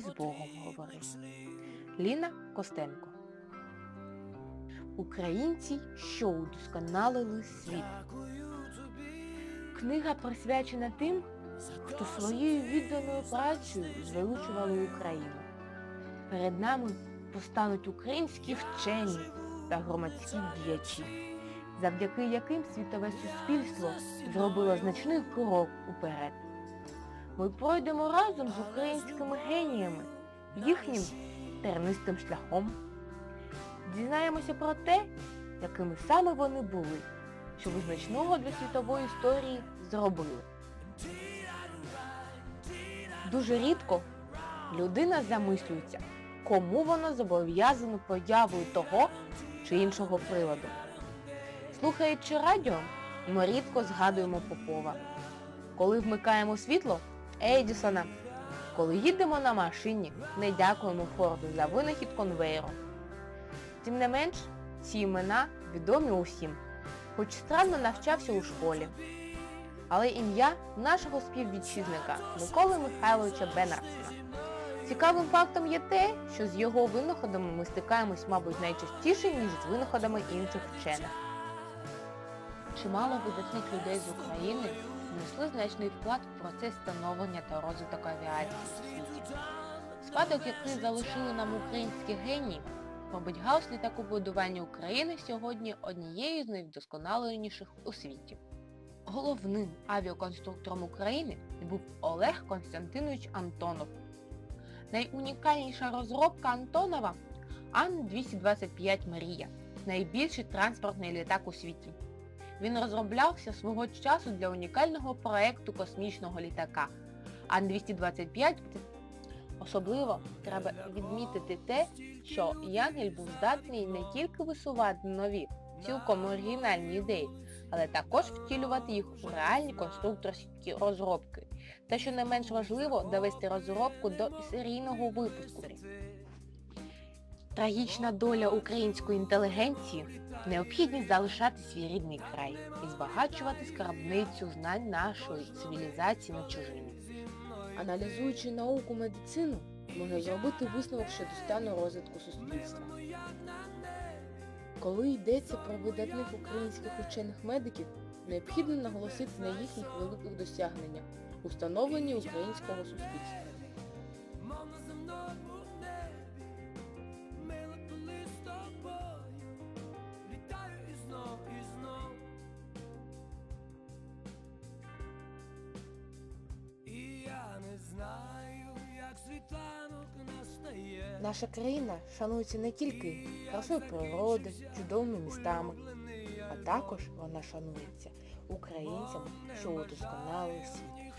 і з Богом говори. Ліна Костенко Українці, що удосконалили світ. Книга присвячена тим, хто своєю відданою працею звеличували Україну. Перед нами постануть українські вчені та громадські діячі, завдяки яким світове суспільство зробило значний крок уперед. Ми пройдемо разом з українськими геніями, їхнім тернистим шляхом. Дізнаємося про те, якими саме вони були, що визначного для світової історії зробили. Дуже рідко людина замислюється, кому вона зобов'язана появою того чи іншого приладу. Слухаючи радіо, ми рідко згадуємо Попова. Коли вмикаємо світло Едісона. Коли їдемо на машині, не дякуємо Форду за винахід конвейеру. Тим не менш, ці імена відомі усім, хоч странно навчався у школі. Але ім'я нашого співвітчизника Миколи Михайловича Бенарсона. Цікавим фактом є те, що з його винаходами ми стикаємось, мабуть, найчастіше, ніж з винаходами інших вчених. Чимало видатних людей з України внесли значний вклад в процес становлення та розвиток авіації. Спадок, який залишили нам українські генії, робить галузь літакобудування України сьогодні однією з найвдосконаленіших у світі. Головним авіаконструктором України був Олег Константинович Антонов. Найунікальніша розробка Антонова Ан-225 Марія, найбільший транспортний літак у світі. Він розроблявся свого часу для унікального проекту космічного літака Ан-225. Особливо треба відмітити те, що Янгель був здатний не тільки висувати нові, цілком оригінальні ідеї, але також втілювати їх у реальні конструкторські розробки. Та що не менш важливо, довести розробку до серійного випуску. Трагічна доля української інтелігенції необхідність залишати свій рідний край і збагачувати скарбницю знань нашої цивілізації на чужині. Аналізуючи науку медицину, можна зробити висновок щодо стану розвитку суспільства. Коли йдеться про видатних українських учених медиків, необхідно наголосити на їхніх великих досягненнях у встановленні українського суспільства. Наша країна шанується не тільки красою природи, чудовими містами, а також вона шанується українцями, що удосконали світ.